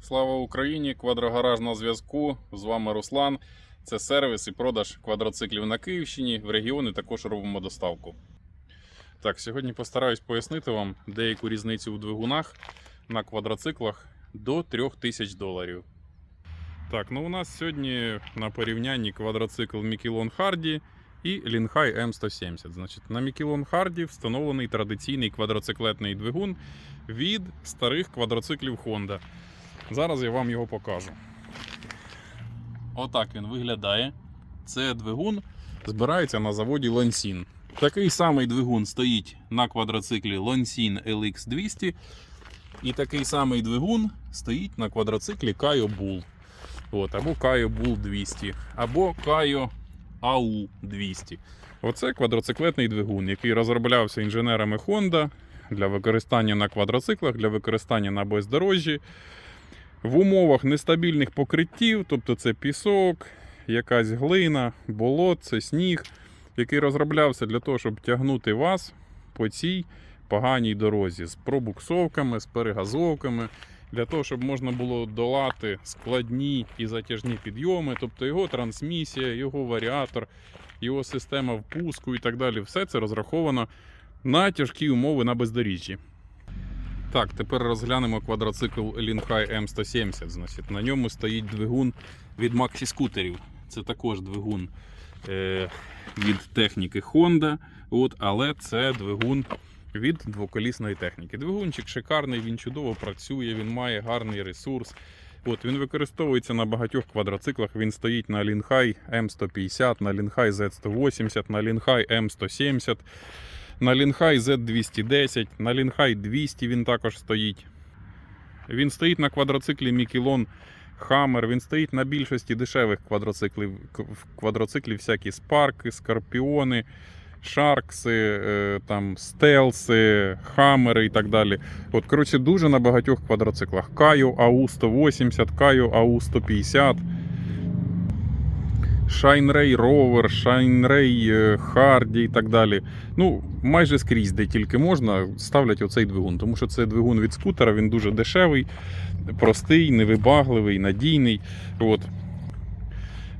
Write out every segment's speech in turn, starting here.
Слава Україні! Квадрогараж на зв'язку. З вами Руслан. Це сервіс і продаж квадроциклів на Київщині. В регіони також робимо доставку. Так, сьогодні постараюсь пояснити вам деяку різницю у двигунах на квадроциклах до 3000 доларів. Так, ну у нас сьогодні на порівнянні квадроцикл Мікілон Харді і Лінхай М170. Значить, на Мікілон Харді встановлений традиційний квадроциклетний двигун від старих квадроциклів Honda. Зараз я вам його покажу. Отак він виглядає. Це двигун збирається на заводі Lonsin. Такий самий двигун стоїть на квадроциклі Lonsin LX200. І такий самий двигун стоїть на квадроциклі Kayo Bull. Або Kayo Bull 200, або Kayo AU 200. Оце квадроциклетний двигун, який розроблявся інженерами Honda для використання на квадроциклах, для використання на бездорожжі. В умовах нестабільних покриттів, тобто це пісок, якась глина, болотце, сніг, який розроблявся для того, щоб тягнути вас по цій поганій дорозі з пробуксовками, з перегазовками, для того, щоб можна було долати складні і затяжні підйоми, тобто його трансмісія, його варіатор, його система впуску і так далі. Все це розраховано на тяжкі умови на бездоріжжі. Так, тепер розглянемо квадроцикл Linhai M170. Значить, на ньому стоїть двигун від Maxi скутерів. Це також двигун е, від техніки Honda, от, але це двигун від двоколісної техніки. Двигунчик шикарний, він чудово працює, він має гарний ресурс. От, він використовується на багатьох квадроциклах. Він стоїть на Linhai M150, на Linhai Z180, на Linhai M170. На Linhai Z210, на Linhai 200 він також стоїть. Він стоїть на квадроциклі Мікілон Hammer, він стоїть на більшості дешевих квадроциклів, квадроциклів всякі спарки, скорпіони, шаркси, е, там, стелси, хаммери і так далі. От, коротше, дуже на багатьох квадроциклах. Каю АУ 180, Каю АУ 150. Шайнрей Ровер, Шайнрей Харді і так далі. Ну, майже скрізь, де тільки можна, ставлять оцей двигун. Тому що це двигун від скутера, він дуже дешевий, простий, невибагливий, надійний. От.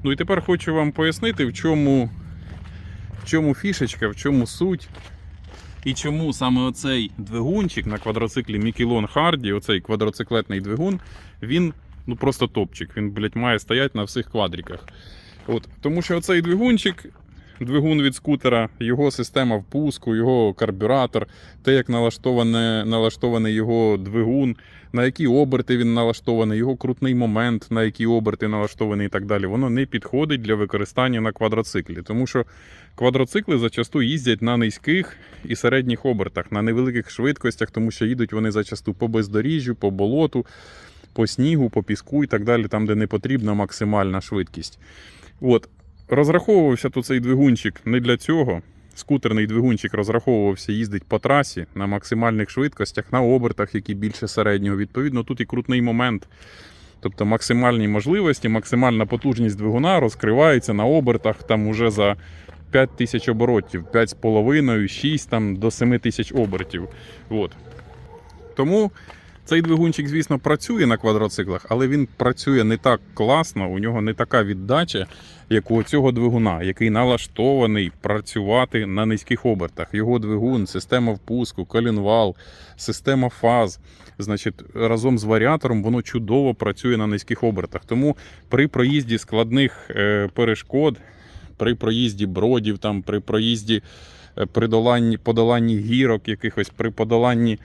Ну і тепер хочу вам пояснити, в чому, в чому фішечка, в чому суть. І чому саме оцей двигунчик на квадроциклі Мікілон Харді, оцей квадроциклетний двигун, він ну просто топчик. Він, блядь, має стояти на всіх квадриках. От, тому що оцей двигунчик, двигун від скутера, його система впуску, його карбюратор, те, як налаштований його двигун, на які оберти він налаштований, його крутний момент, на які оберти налаштований і так далі, воно не підходить для використання на квадроциклі. Тому що квадроцикли зачасту їздять на низьких і середніх обертах, на невеликих швидкостях, тому що їдуть вони зачасту по бездоріжжю, по болоту, по снігу, по піску і так далі, там, де не потрібна максимальна швидкість. От, розраховувався тут цей двигунчик не для цього. Скутерний двигунчик розраховувався їздить по трасі на максимальних швидкостях, на обертах, які більше середнього. Відповідно, тут і крутний момент. Тобто максимальні можливості, максимальна потужність двигуна розкривається на обертах там уже за 5 тисяч оборотів, 5,5, 6 там, до 7 тисяч обертів. От. Тому цей двигунчик, звісно, працює на квадроциклах, але він працює не так класно, у нього не така віддача, як у цього двигуна, який налаштований працювати на низьких обертах. Його двигун, система впуску, колінвал, система фаз. Значить, разом з варіатором воно чудово працює на низьких обертах. Тому при проїзді складних е, перешкод, при проїзді бродів, там, при проїзді е, при доланні, подоланні гірок, якихось при подоланні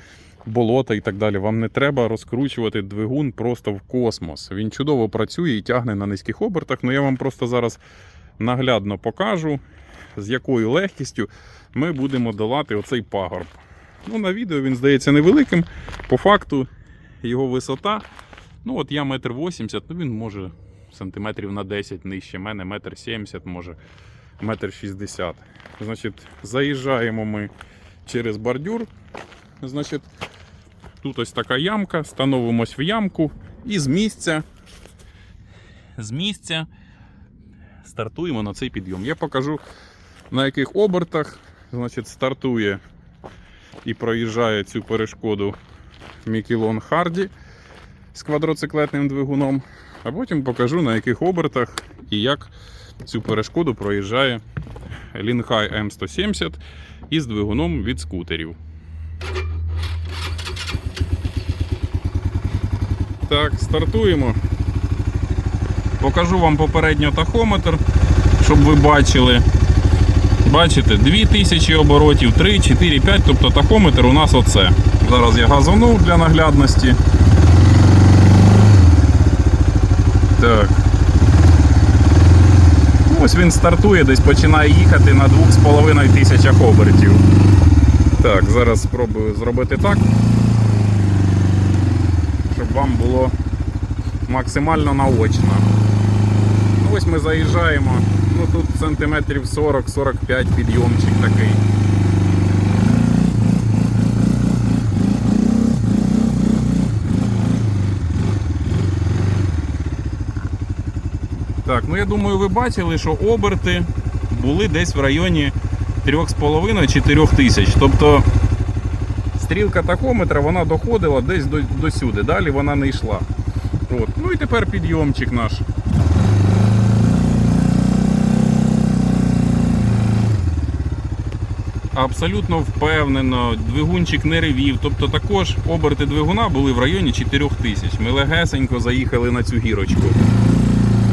болота і так далі. Вам не треба розкручувати двигун просто в космос. Він чудово працює і тягне на низьких обертах. Ну я вам просто зараз наглядно покажу, з якою легкістю ми будемо долати оцей пагорб. Ну, на відео він здається невеликим. По факту його висота. Ну, от я метр вісімдесят, ну він може сантиметрів на 10 нижче мене, метр сімдесят, може, метр шістдесят. Значить, заїжджаємо ми через бордюр. Значить, тут ось така ямка, становимось в ямку і з місця, з місця стартуємо на цей підйом. Я покажу на яких обертах значить, стартує і проїжджає цю перешкоду Мікілон Харді. з квадроциклетним двигуном, а потім покажу на яких обертах і як цю перешкоду проїжджає Лінхай М170 із двигуном від скутерів. Так, стартуємо. Покажу вам попередньо тахометр, щоб ви бачили. Бачите, 2000 оборотів, 3, 4, 5, тобто тахометр у нас оце. Зараз я газанув для наглядності. Так. Ось він стартує, десь починає їхати на 2,5 тисячах обертів. Так, зараз спробую зробити так, вам було максимально наочно. Ну, ось ми заїжджаємо. Ну тут сантиметрів 40-45 підйомчик такий. Так, ну я думаю, ви бачили, що оберти були десь в районі 3,5-4 тисяч. Тобто стрілка тахометра вона доходила десь до, до сюди, далі вона не йшла. От. Ну і тепер підйомчик наш. Абсолютно впевнено, двигунчик не ревів. Тобто також оберти двигуна були в районі 4 тисяч. Ми легесенько заїхали на цю гірочку.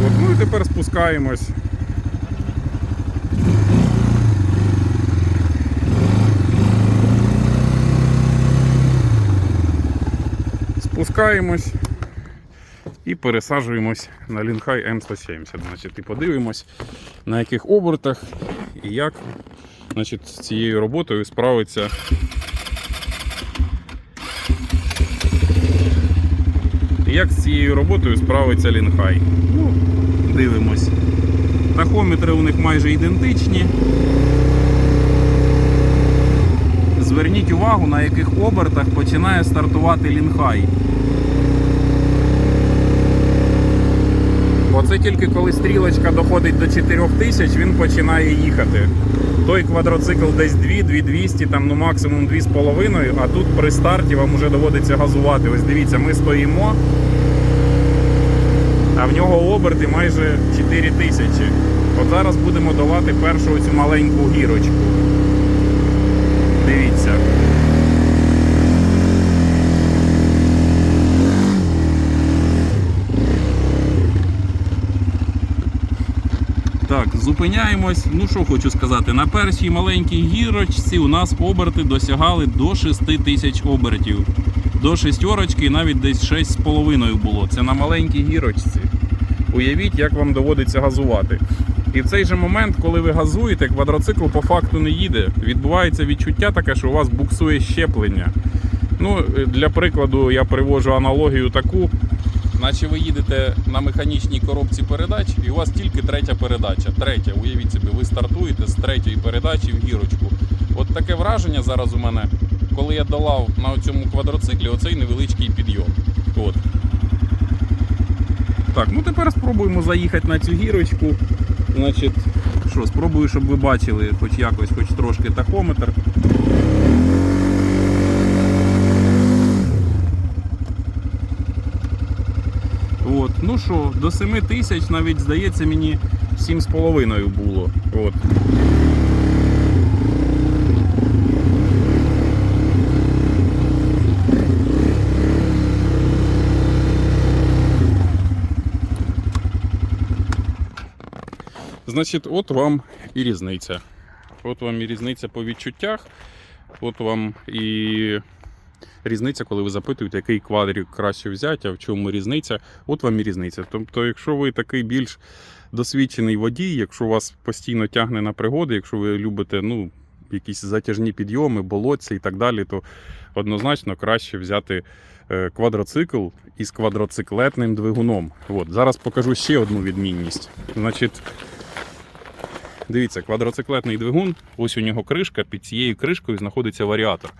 От, ну і тепер спускаємось. Спускаємось і пересаджуємось на Лінхай М170. Значить, і подивимось, на яких обертах і як значить, з цією роботою справиться. Як з цією роботою справиться Лінхай? Ну, дивимось. Тахометри у них майже ідентичні. Зверніть увагу, на яких обертах починає стартувати Лінхай. Оце тільки коли стрілочка доходить до 4000, він починає їхати. Той квадроцикл десь 2, 2200, там ну максимум 2,5, а тут при старті вам вже доводиться газувати. Ось дивіться, ми стоїмо, а в нього оберти майже 4000. От зараз будемо долати першу цю маленьку гірочку. Дивіться. Так, зупиняємось. Ну що хочу сказати, на першій маленькій гірочці у нас оберти досягали до 6 тисяч обертів. До шестерочки і навіть десь 6,5 було. Це на маленькій гірочці. Уявіть, як вам доводиться газувати. І в цей же момент, коли ви газуєте, квадроцикл по факту не їде. Відбувається відчуття таке, що у вас буксує щеплення. Ну, е, для прикладу, я привожу аналогію таку. Наче ви їдете на механічній коробці передач, і у вас тільки третя передача. Третя, уявіть собі, ви стартуєте з третьої передачі в гірочку. От таке враження зараз у мене, коли я долав на цьому квадроциклі оцей невеличкий підйом. От. Так, ну тепер спробуємо заїхати на цю гірочку. Значить, що, спробую, щоб ви бачили хоч якось, хоч трошки тахометр. От. Ну що, до 7 тисяч навіть здається мені 7,5 було. От. Значить, от вам і різниця. От вам і різниця по відчуттях. От вам і різниця, коли ви запитуєте, який квадрик краще взяти, а в чому різниця. От вам і різниця. Тобто, якщо ви такий більш досвідчений водій, якщо вас постійно тягне на пригоди, якщо ви любите ну, якісь затяжні підйоми, болотці і так далі, то однозначно краще взяти е, квадроцикл із квадроциклетним двигуном. От, зараз покажу ще одну відмінність. Значить, Дивіться, квадроциклетний двигун, ось у нього кришка, під цією кришкою знаходиться варіатор.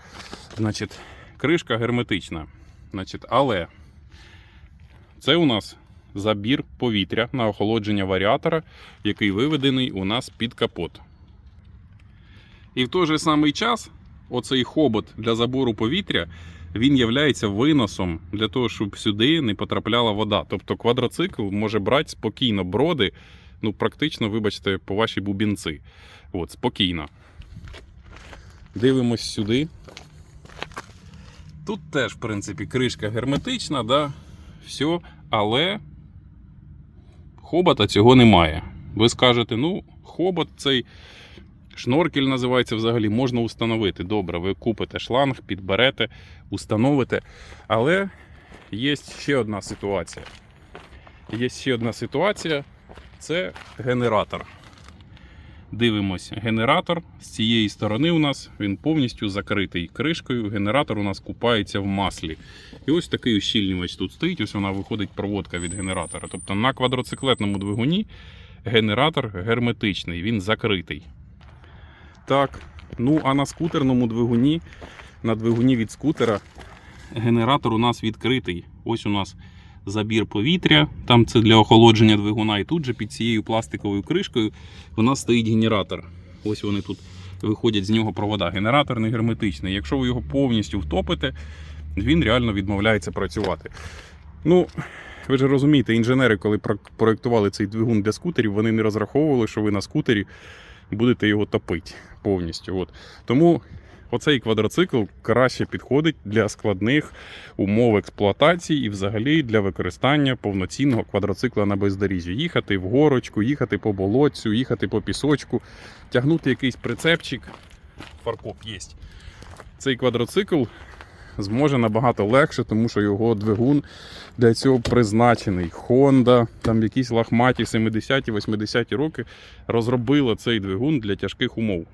Значить, кришка герметична. Значить, але це у нас забір повітря на охолодження варіатора, який виведений у нас під капот. І в той же самий час оцей хобот для забору повітря він є виносом для того, щоб сюди не потрапляла вода. Тобто квадроцикл може брати спокійно броди, ну практично, вибачте, по вашій бубінці. От, спокійно. Дивимось сюди. Тут теж, в принципі, кришка герметична, да? все, але хобота цього немає. Ви скажете, ну, хобот цей шноркель називається взагалі, можна установити. Добре, ви купите шланг, підберете, установите. Але є ще одна ситуація. Є ще одна ситуація це генератор. Дивимось, генератор з цієї сторони у нас він повністю закритий кришкою. Генератор у нас купається в маслі. І ось такий ущільнювач тут стоїть. Ось вона виходить проводка від генератора. Тобто на квадроциклетному двигуні генератор герметичний, він закритий. Так, ну а на скутерному двигуні, на двигуні від скутера, генератор у нас відкритий. Ось у нас забір повітря, там це для охолодження двигуна. І тут же під цією пластиковою кришкою у нас стоїть генератор. Ось вони тут виходять з нього провода. Генератор не герметичний. Якщо ви його повністю втопите, він реально відмовляється працювати. Ну, ви ж розумієте, інженери, коли про- проектували цей двигун для скутерів, вони не розраховували, що ви на скутері будете його топити повністю. От. Тому оцей квадроцикл краще підходить для складних умов експлуатації і взагалі для використання повноцінного квадроцикла на бездоріжжі. Їхати в горочку, їхати по болотцю, їхати по пісочку, тягнути якийсь прицепчик. Фаркоп є. Цей квадроцикл зможе набагато легше, тому що його двигун для цього призначений. Honda, там якісь лахматі 70-ті, 80-ті роки розробила цей двигун для тяжких умов.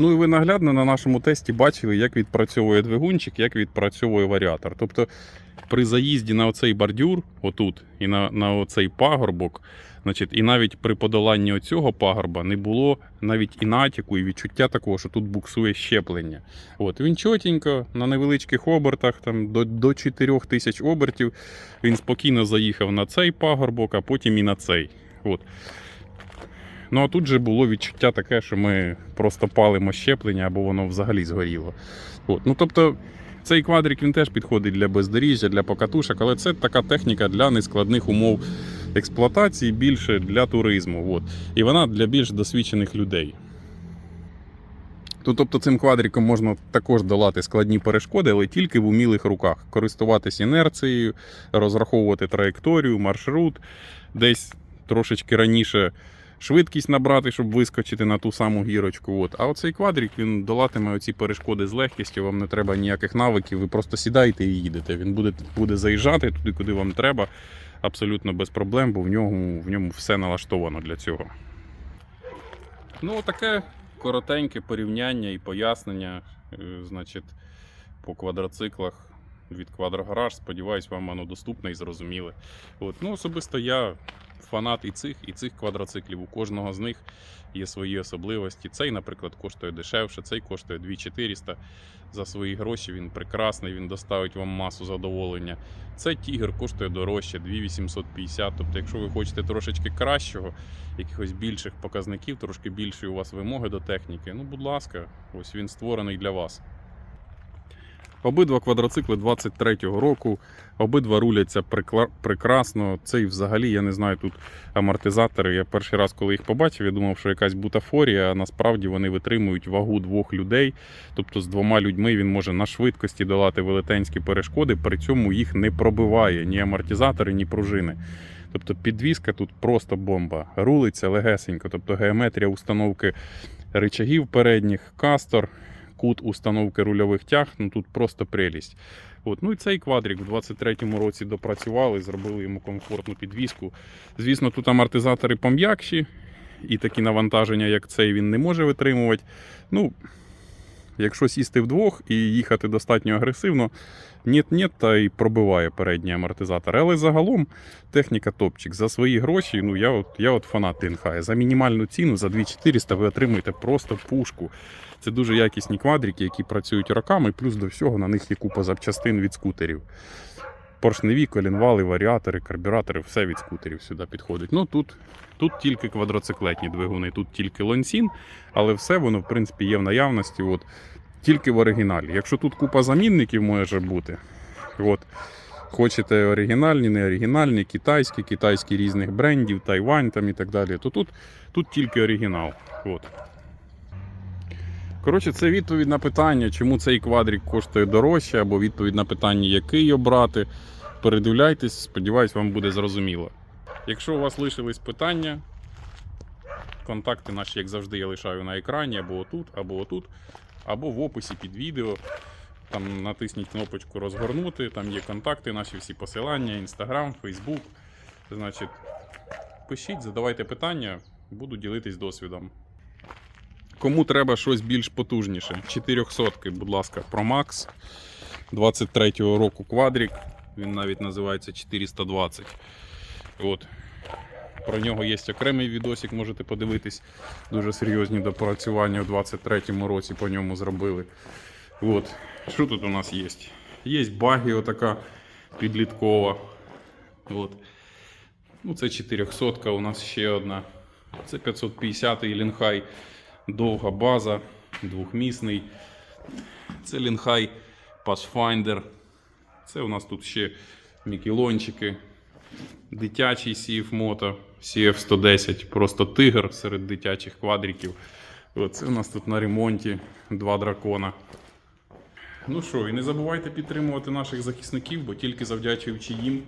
Ну і ви наглядно на нашому тесті бачили, як відпрацьовує двигунчик, як відпрацьовує варіатор. Тобто при заїзді на оцей бордюр, отут, і на, на оцей пагорбок, значить, і навіть при подоланні оцього пагорба не було навіть і натяку, і відчуття такого, що тут буксує щеплення. От, він чотенько на невеличких обертах, там до, до 4 тисяч обертів, він спокійно заїхав на цей пагорбок, а потім і на цей. От. Ну а тут же було відчуття таке, що ми просто палимо щеплення або воно взагалі згоріло. От. Ну, тобто, цей квадрик він теж підходить для бездоріжжя, для покатушок, але це така техніка для нескладних умов експлуатації, більше для туризму. От. І вона для більш досвідчених людей. Ну, тобто цим квадриком можна також долати складні перешкоди, але тільки в умілих руках. Користуватись інерцією, розраховувати траєкторію, маршрут, десь трошечки раніше швидкість набрати, щоб вискочити на ту саму гірочку. От. А оцей квадрик він долатиме оці перешкоди з легкістю, вам не треба ніяких навиків, ви просто сідаєте і їдете. Він буде, буде заїжджати туди, куди вам треба, абсолютно без проблем, бо в ньому, в ньому все налаштовано для цього. Ну, таке коротеньке порівняння і пояснення, е, значить, по квадроциклах від Квадрогараж. Сподіваюсь, вам воно доступне і зрозуміле. От. Ну, особисто я фанат і цих, і цих квадроциклів. У кожного з них є свої особливості. Цей, наприклад, коштує дешевше, цей коштує 2400 за свої гроші. Він прекрасний, він доставить вам масу задоволення. Цей тігр коштує дорожче 2850. Тобто, якщо ви хочете трошечки кращого, якихось більших показників, трошки більші у вас вимоги до техніки, ну, будь ласка, ось він створений для вас. Обидва квадроцикли 23-го року, обидва руляться прекрасно. Цей взагалі, я не знаю, тут амортизатори. Я перший раз, коли їх побачив, я думав, що якась бутафорія, а насправді вони витримують вагу двох людей. Тобто з двома людьми він може на швидкості долати велетенські перешкоди, при цьому їх не пробиває ні амортизатори, ні пружини. Тобто підвізка тут просто бомба. Рулиться легесенько, тобто геометрія установки рычагів передніх, кастор, кут установки рульових тяг, ну тут просто прелість. От. Ну і цей квадрик в 23-му році допрацювали, зробили йому комфортну підвіску. Звісно, тут амортизатори пом'якші, і такі навантаження, як цей, він не може витримувати. Ну, якщо сісти вдвох і їхати достатньо агресивно, ні-ні, та й пробиває передній амортизатор. Але загалом техніка топчик. За свої гроші, ну я от, я от фанат ТНХ. За мінімальну ціну, за 2400 ви отримуєте просто пушку. Це дуже якісні квадрики, які працюють роками, плюс до всього на них є купа запчастин від скутерів. Поршневі, колінвали, варіатори, карбюратори, все від скутерів сюди підходить. Ну тут, тут тільки квадроциклетні двигуни, тут тільки лонсін, але все воно в принципі є в наявності. От тільки в оригіналі. Якщо тут купа замінників може бути, от, хочете оригінальні, не оригінальні, китайські, китайські різних брендів, Тайвань там і так далі, то тут, тут тільки оригінал. От. Коротше, це відповідь на питання, чому цей квадрик коштує дорожче, або відповідь на питання, який обрати. Передивляйтесь, сподіваюсь, вам буде зрозуміло. Якщо у вас лишились питання, контакти наші, як завжди, я лишаю на екрані, або отут, або отут, або в описі під відео. Там натисніть кнопочку розгорнути, там є контакти, наші всі посилання, інстаграм, фейсбук. Значить, пишіть, задавайте питання, буду ділитись досвідом. Кому треба щось більш потужніше? 400, будь ласка, Pro Max 23-го року квадрик. Він навіть називається 420. От. Про нього є окремий відосик, можете подивитись. Дуже серйозні допрацювання у 23-му році по ньому зробили. От. Що тут у нас є? Є багі отака підліткова. От. Ну, це 400 у нас ще одна. Це 550 лінхай. Довга база, двохмісний. Це лінхай Pathfinder. Це у нас тут ще мікелончики. Дитячий CF Moto CF110. Просто тигр серед дитячих квадриків. Оце у нас тут на ремонті два дракона. Ну що, і не забувайте підтримувати наших захисників, бо тільки завдячуючи їм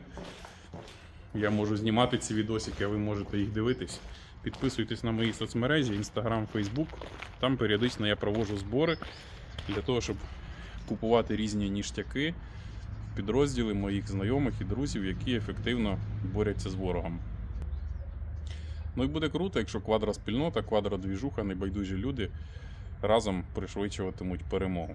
я можу знімати ці відосики, а ви можете їх дивитись. Підписуйтесь на мої соцмережі, Instagram, Facebook. Там періодично я проводжу збори для того, щоб купувати різні ніштяки підрозділи моїх знайомих і друзів, які ефективно борються з ворогом. Ну і буде круто, якщо квадра спільнота, квадра двіжуха, небайдужі люди разом пришвидшуватимуть перемогу.